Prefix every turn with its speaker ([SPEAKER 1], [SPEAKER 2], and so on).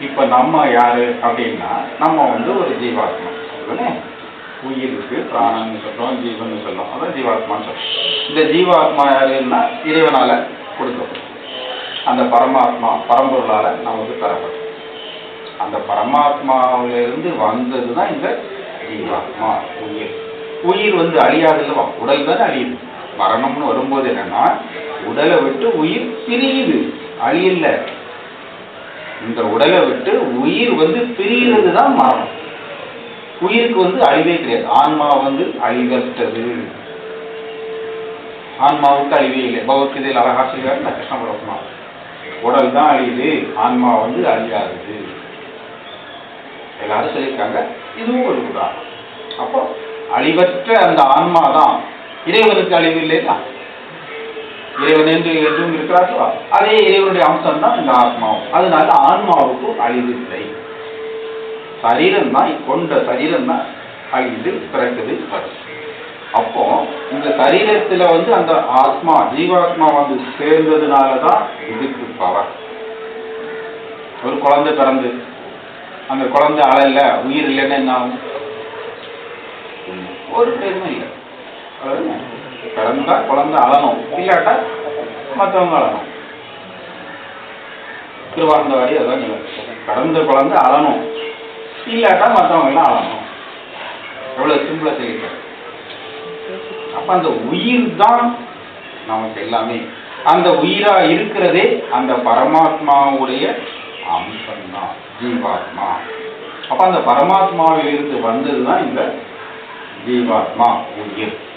[SPEAKER 1] இப்போ நம்ம யாரு அப்படின்னா நம்ம வந்து ஒரு ஜீவாத்மா அதுதானே உயிருக்கு பிராணம்னு சொல்றோம் ஜீவன் சொல்றோம். அதான் ஜீவாத்மான்னு சொல்றோம். இந்த ஜீவாத்மா யாருன்னா இறைவனால கொடுக்கப்படும். அந்த பரமாத்மா பரம்பொருளால நமக்கு தரப்படும் அந்த பரமாத்மாவிலிருந்து வந்தது தான் இந்த ஜீவாத்மா உயிர். உயிர் வந்து அழியாதுல்லவா? உடல் தானே அழியுது. மரணம்னு வரும்போது என்னன்னா உடலை விட்டு உயிர் பிரியுது. அழியல. இந்த உடலை விட்டு உயிர் வந்து பிரிகிறது தான் மரணம். உயிருக்கு வந்து அழிவே கிடையாது. ஆன்மா வந்து அழிவற்றது. ஆன்மாவுக்கு அழிவே இல்லை. பகவத்கீதையில் அழகா நான் கிருஷ்ண பரமாத்மா. உடல் தான் அழியுது ஆன்மா வந்து அழியாதது. எல்லாரும் சொல்லியிருக்காங்க. இதுவும் ஒரு உதாரணம். அப்போ அழிவற்ற அந்த ஆன்மா தான். இறைவனுக்கு அழிவு இல்லையா? இறைவன் என்று என்றும் இருக்கிறார்களா அதே இறைவனுடைய அம்சம் தான் இந்த ஆத்மாவும். அதனால ஆன்மாவுக்கு அழிவு இல்லை சரீரம் தான் கொண்ட சரீரம் தான் அழிந்து பிறக்குது வருது அப்போ இந்த சரீரத்துல வந்து அந்த ஆத்மா ஜீவாத்மா வந்து சேர்ந்ததுனால தான் இதுக்கு பவர். ஒரு குழந்தை பிறந்து அந்த குழந்தை அழல உயிர் இல்லைன்னா என்ன ஆகும் ஒரு பெருமை இல்லை. பிறந்தா குழந்தை அழணும். இல்லாட்டா மற்றவங்க அழணும். திருவாரந்தவாடி அதான் நிலை பிறந்த குழந்தை அழணும். இல்லாட்டா மற்றவங்க எல்லாம் அழணும். எவ்வளோ சிம்பிளாக சொல்லியிருக்காரு. அப்ப அந்த உயிர் தான் நமக்கு எல்லாமே. அந்த உயிரா இருக்கிறதே அந்த பரமாத்மாவுடைய அம்சம்தான் ஜீவாத்மா. அப்ப அந்த பரமாத்மாவில் இருந்து வந்ததுதான் இந்த ஜீவாத்மா உயிர்.